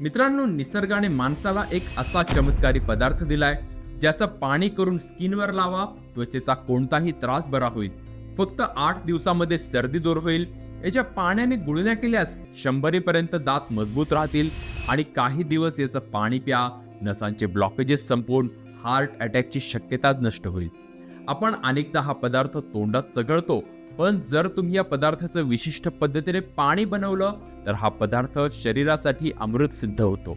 मित्रांनो निसर्गाने माणसाला एक असा चमत्कारी पदार्थ दिलाय ज्याचं पाणी करून स्किनवर लावा त्वचेचा कोणताही त्रास बरा होईल. फक्त आठ दिवसामध्ये सर्दी दूर होईल. याच्या पाण्याने गुळण्या केल्यास शंभरीपर्यंत दात मजबूत राहतील आणि काही दिवस याचं पाणी प्या नसांचे ब्लॉकेजेस संपवून हार्ट अटॅकची शक्यता नष्ट होईल. आपण अनेकदा हा पदार्थ तोंडात चघळतो पण जर तुम्ही या पदार्थाचं विशिष्ट पद्धतीने पाणी बनवलं तर हा पदार्थ शरीरासाठी अमृत सिद्ध होतो.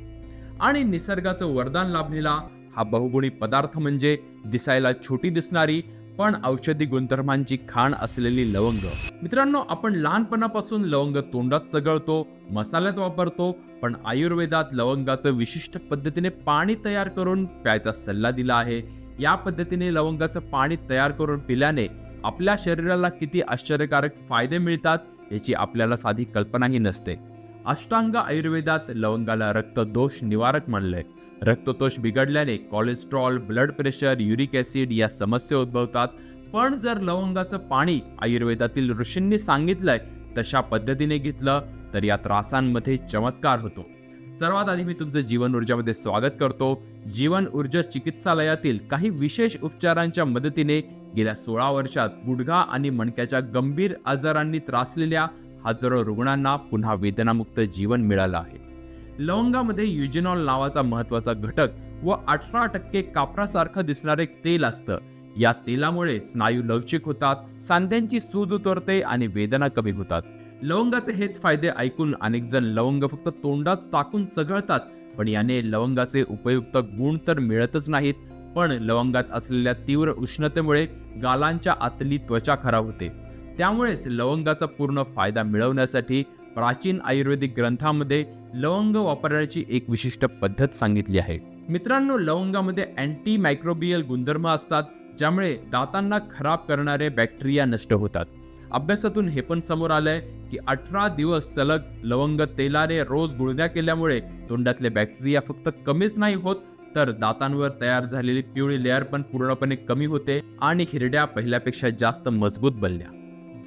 आणि निसर्गाचं वरदान लाभलेला हा बहुगुणी पदार्थ म्हणजे दिसायला छोटी दिसणारी पण औषधी गुणधर्मांची खाण असलेली लवंग. मित्रांनो आपण लहानपणापासून लवंग तोंडात चघळतो मसाल्यात वापरतो पण आयुर्वेदात लवंगाचं विशिष्ट पद्धतीने पाणी तयार करून प्यायचा सल्ला दिला आहे. या पद्धतीने लवंगाचं पाणी तयार करून पिल्याने आपल्या शरीराला किती आश्चर्यकारक फायदे मिळतात याची आपल्याला साधी कल्पनाही नसते. अष्टांग आयुर्वेदात लवंगाला रक्तदोष निवारक म्हणलंय. रक्तदोष बिघडल्याने cholesterol blood pressure uric acid या समस्या उद्भवतात. पण जर लवंगाचं पाणी आयुर्वेदातील ऋषींनी सांगितलंय तशा पद्धतीने घेतलं तर या त्रासांमध्ये चमत्कार होतो. सर्वात आधी मी तुमचं जीवन ऊर्जामध्ये स्वागत करतो. जीवन ऊर्जा चिकित्सालयातील काही विशेष उपचारांच्या मदतीने गेल्या सोळा वर्षात गुडघा आणि मणक्याच्या गंभीर आजारांनी त्रासलेल्या हजारो रुग्णांना पुन्हा वेदनामुक्त जीवन मिळालं आहे. लवंगामध्ये युजिनॉल नावाचा महत्त्वाचा घटक व अठरा टक्के कापरासारखं दिसणारे एक तेल असतं. या तेलामुळे स्नायू लवचिक होतात सांध्यांची सूज उतरते आणि वेदना कमी होतात. लवंगाचे हेच फायदे ऐकून अनेक जण लवंग फक्त तोंडात टाकून चघळतात. पण याने लवंगाचे उपयुक्त गुण तर मिळतच नाहीत पण लवंगात असलेल्या तीव्र उष्णतेमुळे गालांच्या आतली त्वचा खराब होते. त्यामुळेच लवंगाचा पूर्ण फायदा मिळवण्यासाठी प्राचीन आयुर्वेदिक ग्रंथामध्ये लवंग वापरण्याची एक विशिष्ट पद्धत सांगितली आहे. मित्रांनो लवंगामध्ये अँटी मायक्रोबियल गुणधर्म असतात ज्यामुळे दातांना खराब करणारे बॅक्टेरिया नष्ट होतात. अभ्यासातून हे पण समोर आलंय की अठरा दिवस सलग लवंग तेलाने रोज गुळण्या केल्यामुळे तोंडातले बॅक्टेरिया फक्त कमीच नाही होत तर दातांवर तयार झालेली पिवळी लेअर पण पूर्णपणे कमी होते आणि हिरड्या पहिल्यापेक्षा जास्त मजबूत बनल्या.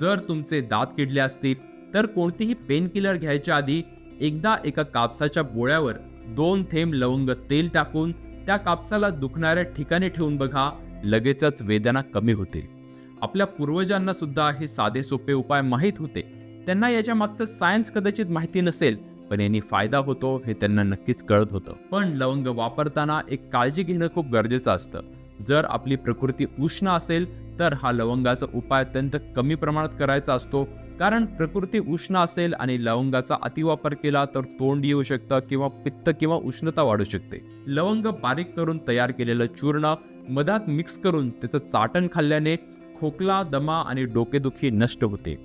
जर तुमचे दात किडले असतील तर कोणतीही पेन किलर घ्यायच्या आधी एकदा एका कापसाच्या बोळ्यावर दोन थेंब लवंग तेल टाकून त्या कापसाला दुखणाऱ्या ठिकाणी ठेवून बघा लगेचच वेदना कमी होतील आपल्या पूर्वजांना सुद्धा हे साधे सोपे उपाय माहीत होते. त्यांना याच्या मागचं सायन्स कदाचित माहिती नसेल पण यांनी फायदा होतो हे त्यांना नक्कीच कळत होतं. पण लवंग वापरताना एक काळजी घेणं खूप गरजेचं असतं. जर आपली प्रकृती उष्ण असेल तर हा लवंगाचा उपाय अत्यंत कमी प्रमाणात करायचा असतो. कारण प्रकृती उष्ण असेल आणि लवंगाचा अतिवापर केला तर तोंड येऊ शकतं किंवा पित्त किंवा उष्णता वाढू शकते. लवंग बारीक करून तयार केलेलं चूर्ण मधात मिक्स करून त्याचं चाटण खाल्ल्याने खोकला दमा आणि डोकेदुखी नष्ट होते.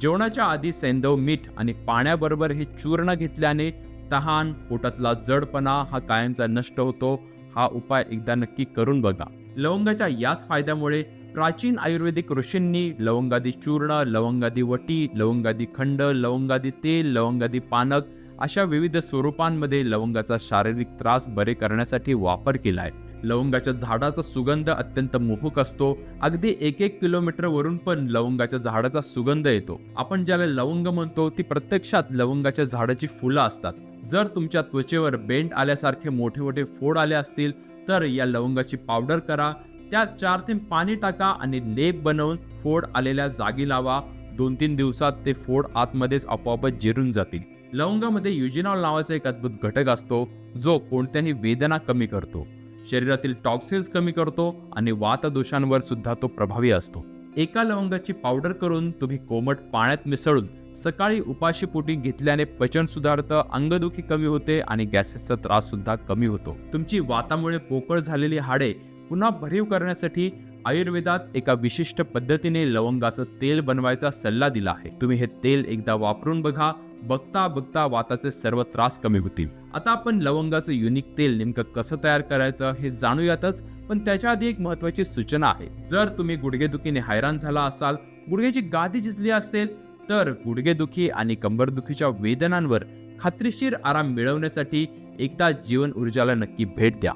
जेवणाच्या आधी सैंदव मीठ आणि पाण्याबरोबर हे चूर्ण घेतल्याने तहान पोटातला जडपणा हा कायमचा नष्ट होतो. हा उपाय एकदा नक्की करून बघा. लवंगाच्या याच फायद्यामुळे प्राचीन आयुर्वेदिक ऋषींनी लवंगादी चूर्ण लवंगादी वटी लवंगादी खंड लवंगादी तेल लवंगादी पानक अशा विविध स्वरूपांमध्ये लवंगाचा शारीरिक त्रास बरे करण्यासाठी वापर केला आहे लवंगाच्या झाडाचा सुगंध अत्यंत मोहक असतो. अगदी एक एक किलोमीटर वरून पण लवंगाच्या झाडाचा सुगंध येतो. आपण ज्याला लवंग म्हणतो ती प्रत्यक्षात लवंगाच्या झाडाची फुलं असतात. जर तुमच्या त्वचेवर बेंड आल्यासारखे मोठे मोठे फोड आले असतील तर या लवंगाची पावडर करा. त्यात चार ते पाणी टाका आणि लेप बनवून फोड आलेल्या जागी लावा. दोन तीन दिवसात ते फोड आतमध्येच आपोआपच जिरून जातील. लवंगामध्ये युजिनॉल नावाचा एक अद्भुत घटक असतो जो कोणत्याही वेदना कमी करतो. शरीरातील टॉक्सिन्स कमी करतो आणि वातदोषांवर सुद्धा तो प्रभावी असतो. एका लवंगाची पावडर करून तुम्ही कोमट पाण्यात मिसळून सकाळी उपाशीपोटी घेतल्याने पचन सुधारतं अंगदुखी कमी होते आणि गॅसेसचा त्रास सुद्धा कमी होतो. तुमची वातामुळे पोकळ झालेली हाडे पुन्हा भरीव करण्यासाठी आयुर्वेदात एका विशिष्ट पद्धतीने लवंगाचं तेल बनवायचा सल्ला दिला आहे. तुम्ही हे तेल एकदा वापरून बघा बघता बघता वाताचे सर्व त्रास कमी होतील. आता आपण लवंगाचं युनिक तेल नेमकं कसं तयार करायचं हे जाणूयातच पण त्याच्या आधी एक महत्वाची सूचना आहे. जर तुम्ही गुडघेदुखीने हैराण झाला असाल गुडघ्याची गादी झिजली असेल तर गुडघेदुखी आणि कंबरदुखीच्या वेदनांवर खात्रीशीर आराम मिळवण्यासाठी एकदा जीवन ऊर्जाला नक्की भेट द्या.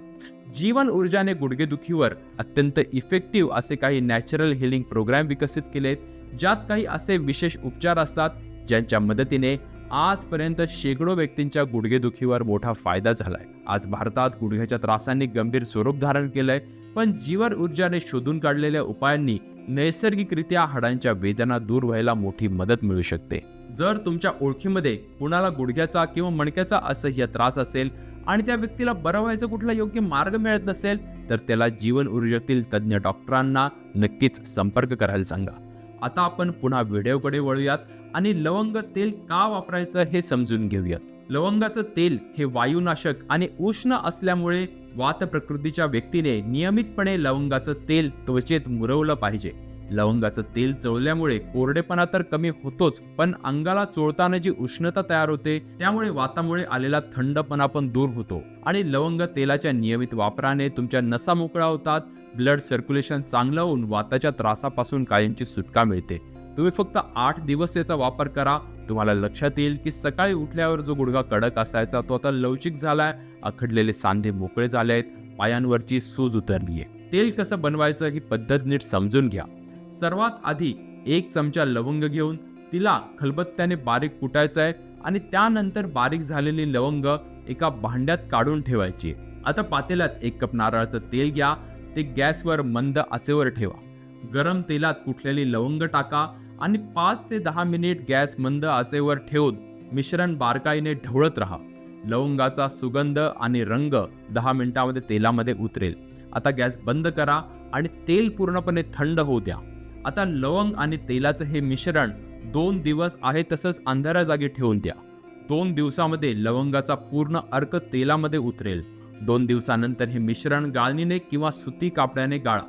जीवन ऊर्जाने गुडघेदुखीवर अत्यंत इफेक्टिव्ह असे काही नॅचरल हिलिंग प्रोग्राम विकसित केलेत ज्यात काही असे विशेष उपचार असतात ज्यांच्या मदतीने आजपर्यंत शेकडो व्यक्तींच्या गुडघेदुखीवर मोठा फायदा झालाय. आज भारतात गुडघ्याच्या त्रासांनी गंभीर स्वरूप धारण केलंय पण जीवन ऊर्जाने शोधून काढलेल्या उपायांनी नैसर्गिकरित्या हाडांच्या वेदना दूर व्हायला मोठी मदत मिळू शकते. जर तुमच्या ओळखीमध्ये कुणाला गुडघ्याचा किंवा मणक्याचा असह्य त्रास असेल आणि त्या व्यक्तीला बरं व्हायचा कुठला योग्य मार्ग मिळत नसेल तर त्याला जीवन ऊर्जेतील तज्ज्ञ डॉक्टरांना नक्कीच संपर्क करायला सांगा. आता आपण पुन्हा व्हिडिओकडे वळूयात आणि लवंग तेल का वापरायचं हे समजून घेऊयात. लवंगाचं तेल हे वायुनाशक आणि उष्ण असल्यामुळे वात प्रकृतीच्या व्यक्तीने नियमितपणे लवंगाचं तेल त्वचेत मुरवलं पाहिजे. लवंगाचं तेल चोळल्यामुळे कोरडेपणा तर कमी होतोच पण अंगाला चोळताना जी उष्णता तयार होते त्यामुळे वातामुळे आलेला थंडपणा पण दूर होतो. आणि लवंग तेलाच्या नियमित वापराने तुमच्या नसा मोकळा होतात ब्लड सर्क्युलेशन चांगलं होऊन वाताच्या त्रासापासून कायमची सुटका मिळते. तुम्ही फक्त आठ दिवस याचा वापर करा. तुम्हाला लक्षात येईल की सकाळी उठल्यावर जो गुडघा कडक असायचा तो आता लवचिक झालाय. आखडलेले सांधे मोकळे झाले आहेत पायांवरची सूज उतरली आहे तेल कसं बनवायचं ही पद्धत नीट समजून घ्या. सर्वात आधी एक चमचा लवंग घेऊन तिला खलबत्त्याने बारीक कुटायचं आहे आणि त्यानंतर बारीक झालेली लवंग एका भांड्यात काढून ठेवायची. आता पातेल्यात एक कप नारळाचं तेल घ्या. ते गॅसवर मंद आचेवर ठेवा. गरम तेलात कुठलेली लवंग टाका आणि पाच ते दहा मिनिट गॅस मंद आचेवर ठेवून मिश्रण बारकाईने ढवळत राहा. लवंगाचा सुगंध आणि रंग दहा मिनिटामध्ये तेलामध्ये उतरेल. आता गॅस बंद करा आणि तेल पूर्णपणे थंड होऊ द्या. आता लवंग आणि तेलाचं हे मिश्रण दोन दिवस आहे तसंच अंधाऱ्या जागी ठेवून द्या. दोन दिवसामध्ये लवंगाचा पूर्ण अर्क तेलामध्ये उतरेल. दोन दिवसानंतर हे मिश्रण गाळणीने किंवा सुती कापड्याने गाळा.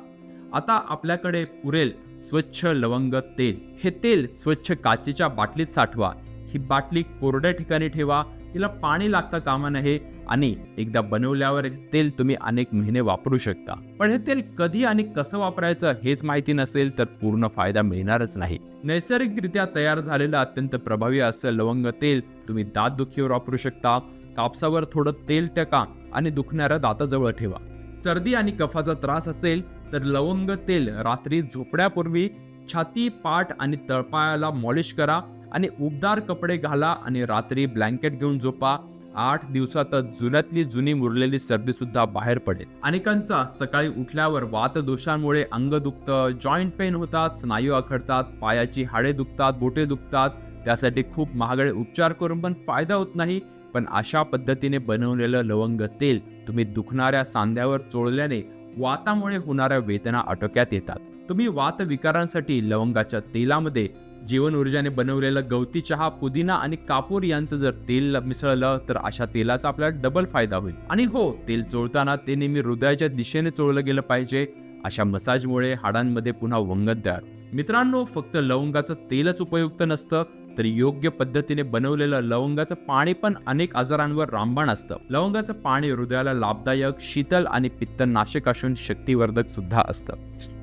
आता आपल्याकडे पुरेल स्वच्छ लवंग तेल. हे तेल स्वच्छ काचेच्या बाटलीत साठवा. ही बाटली कोरड्या ठिकाणी ठेवा. तिला पाणी लागता कामा नये आणि एकदा बनवल्यावर हे तेल तुम्ही अनेक महिने वापरू शकता. पण हे तेल कधी आणि कसं वापरायचं हेच माहिती नसेल तर पूर्ण फायदा मिळणारच नाही. नैसर्गिकरित्या तयार झालेलं अत्यंत प्रभावी असं लवंग तेल तुम्ही दात दुखीवर वापरू शकता. कापसावर थोडं तेल टका. आणि दुखणाऱ्या दाताजवळ ठेवा. सर्दी आणि कफाचा त्रास असेल तर लवंग तेल रात्री झोपण्यापूर्वी छाती पाठ आणि तळपायाला मॉलिश करा आणि उबदार कपडे घाला आणि रात्री ब्लँकेट घेऊन झोपा. आठ दिवसातच जुन्यातली जुनी मुरलेली सर्दी सुद्धा बाहेर पडेल. अनेकांचा सकाळी उठल्यावर वातदोषांमुळे अंग दुखतं जॉईंट पेन होतात स्नायू आखडतात पायाची हाडे दुखतात बोटे दुखतात. त्यासाठी खूप महागडे उपचार करून पण फायदा होत नाही. पण अशा पद्धतीने बनवलेलं लवंग तेल तुम्ही दुखणाऱ्या सांध्यावर चोळल्याने वातामुळे होणाऱ्या वेदना आटोक्यात येतात. तुम्ही वात विकारांसाठी लवंगाच्या तेलामध्ये जीवन ऊर्जाने बनवलेलं गवती चहा पुदिना आणि कापूर यांचं जर तेल मिसळलं तर अशा तेलाचा आपल्याला डबल फायदा होईल. आणि हो तेल चोळताना ते नेहमी हृदयाच्या दिशेने चोळलं गेलं पाहिजे. अशा मसाजमुळे हाडांमध्ये पुन्हा वंगत तयार मित्रांनो फक्त लवंगाचं तेलच उपयुक्त नसतं. तर योग्य पद्धतीने बनवलेलं लवंगाचं पाणी पण अनेक आजारांवर रामबाण असतं. लवंगाचं पाणी हृदयाला लाभदायक शीतल आणि पित्तनाशक असून शक्तिवर्धक सुद्धा असतं.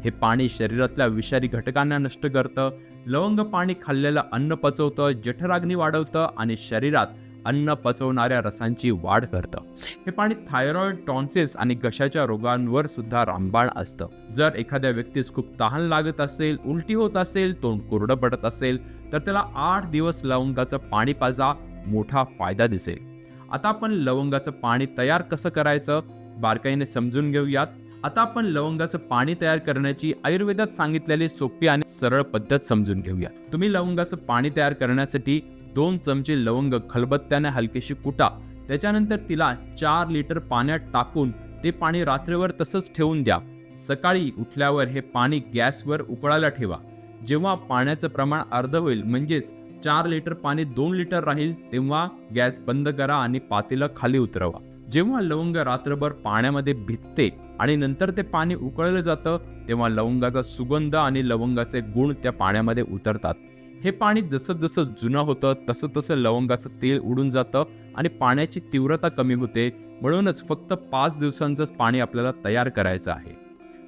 हे पाणी शरीरातल्या विषारी घटकांना नष्ट करतं. लवंग पाणी खाल्लेलं अन्न पचवतं जठराग्नी वाढवतं आणि शरीरात अन्न पचवणाऱ्या रसांची वाढ करतं. हे पाणी थायरॉइड टॉन्सिस आणि घशाच्या रोगांवर सुद्धा रामबाण असतं. जर एखाद्या व्यक्तीस खूप तहान लागत असेल उलटी होत असेल तोंड कोरडं पडत असेल तर त्याला आठ दिवस लवंगाचं पाणी पाजा मोठा फायदा दिसेल. आता आपण लवंगाचं पाणी तयार कसं करायचं? बारकाईने समजून घेऊयात. आता आपण लवंगाचं पाणी तयार करण्याची आयुर्वेदात सांगितलेली सोपी आणि सरळ पद्धत समजून घेऊया तुम्ही लवंगाचं पाणी तयार करण्यासाठी दोन चमचे लवंग खलबत्त्याने हलकेशी कुटा. त्याच्यानंतर तिला चार लिटर पाण्यात टाकून ते पाणी रात्रभर तसंच ठेवून द्या. सकाळी उठल्यावर हे पाणी गॅसवर उकळायला ठेवा. जेव्हा पाण्याचं प्रमाण अर्ध होईल म्हणजेच चार लिटर पाणी दोन लिटर राहील तेव्हा गॅस बंद करा आणि पातेलं खाली उतरवा. जेव्हा लवंग रात्रभर पाण्यामध्ये भिजते आणि नंतर ते पाणी उकळलं जातं तेव्हा लवंगाचा सुगंध आणि लवंगाचे गुण त्या पाण्यामध्ये उतरतात. हे पाणी जसं जसं जुनं होतं तसं तसं लवंगाचं तेल उडून जातं आणि पाण्याची तीव्रता कमी होते. म्हणूनच फक्त पाच दिवसांचंच पाणी आपल्याला तयार करायचं आहे.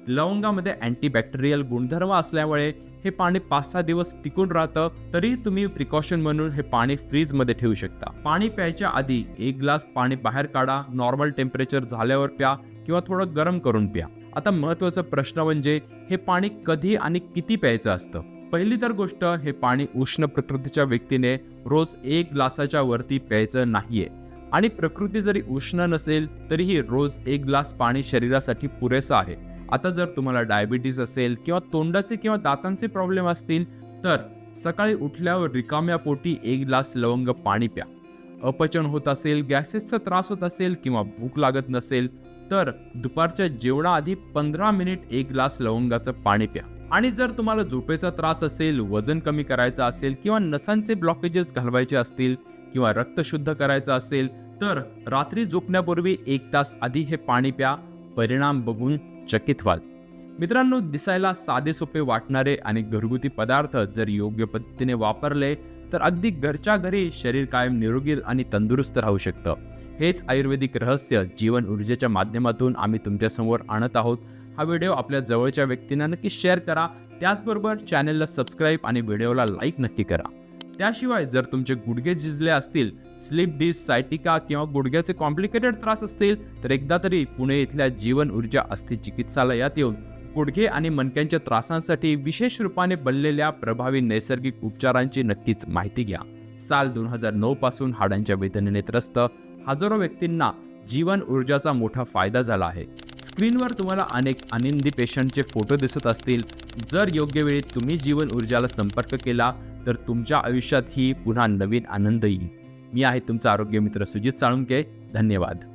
लवंगामध्ये अँटीबॅक्टेरियल गुणधर्म असल्यामुळे हे पाणी पाच सहा दिवस टिकून राहतं तरी तुम्ही प्रिकॉशन म्हणून हे पाणी फ्रीजमध्ये ठेवू शकता. पाणी प्यायच्या आधी एक ग्लास पाणी बाहेर काढा नॉर्मल टेम्परेचर झाल्यावर प्या किंवा थोडं गरम करून प्या. आता महत्त्वाचा प्रश्न म्हणजे हे पाणी कधी आणि किती प्यायचं असतं? पहिली तर गोष्ट हे पाणी उष्ण प्रकृतीच्या व्यक्तीने रोज एक ग्लासाच्या वरती प्यायचं नाहीये. आणि प्रकृती जरी उष्ण नसेल तरीही रोज एक ग्लास पाणी शरीरासाठी पुरेसं आहे. आता जर तुम्हाला डायबिटीज असेल किंवा तोंडाचे किंवा दातांचे प्रॉब्लेम असतील तर सकाळी उठल्यावर रिकाम्या पोटी एक ग्लास लवंग पाणी प्या. अपचन होत असेल गॅसेसचा त्रास होत असेल किंवा भूक लागत नसेल तर दुपारच्या जेवणाआधी पंधरा मिनिट एक ग्लास लवंगाचं पाणी प्या. आणि जर तुम्हाला झोपेचा त्रास असेल वजन कमी करायचं असेल किंवा नसांचे ब्लॉकेजेस घालवायचे असतील किंवा रक्त शुद्ध करायचं असेल तर रात्री झोपण्यापूर्वी एक तास आधी हे पाणी प्या. परिणाम बघून चकित व्हाल. मित्रांनो दिसायला साधे सोपे वाटणारे आणि घरगुती पदार्थ जर योग्य पद्धतीने वापरले तर अगदी घरच्या घरी शरीर कायम निरोगी आणि तंदुरुस्त राहू शकतं. हेच आयुर्वेदिक रहस्य जीवन ऊर्जेच्या माध्यमातून आम्ही तुमच्यासमोर आणत आहोत. हा व्हिडिओ आपल्या जवळच्या व्यक्तींना नक्की शेअर करा. त्याचबरोबर चॅनलला सबस्क्राईब आणि व्हिडिओला लाईक नक्की करा. त्याशिवाय जर तुमचे गुडघे झिजले असतील स्लिप डिस सायटिका किंवा गुडघ्याचे कॉम्प्लिकेटेड त्रास असतील तर एकदा तरी पुणे इथल्या जीवन ऊर्जा अस्थि चिकित्सालयात येऊन गुडघे आणि मणक्यांच्या त्रासांसाठी विशेष रूपाने बनलेल्या प्रभावी नैसर्गिक उपचारांची नक्कीच माहिती घ्या. साल दोन हजार नऊ पासून हाडांच्या वेदनेने त्रस्त हजारो व्यक्तींना जीवन ऊर्जाचा मोठा फायदा झाला आहे. स्क्रीनवर तुम्हाला अनेक आनंदी पेशंटचे फोटो दिसत असतील. जर योग्य वेळी तुम्ही जीवन ऊर्जाला संपर्क केला तर तुमच्या आयुष्यात ही पुन्हा नवीन आनंद येईल. मी आहे तुमचा आरोग्य मित्र सुजित साळुंके. धन्यवाद.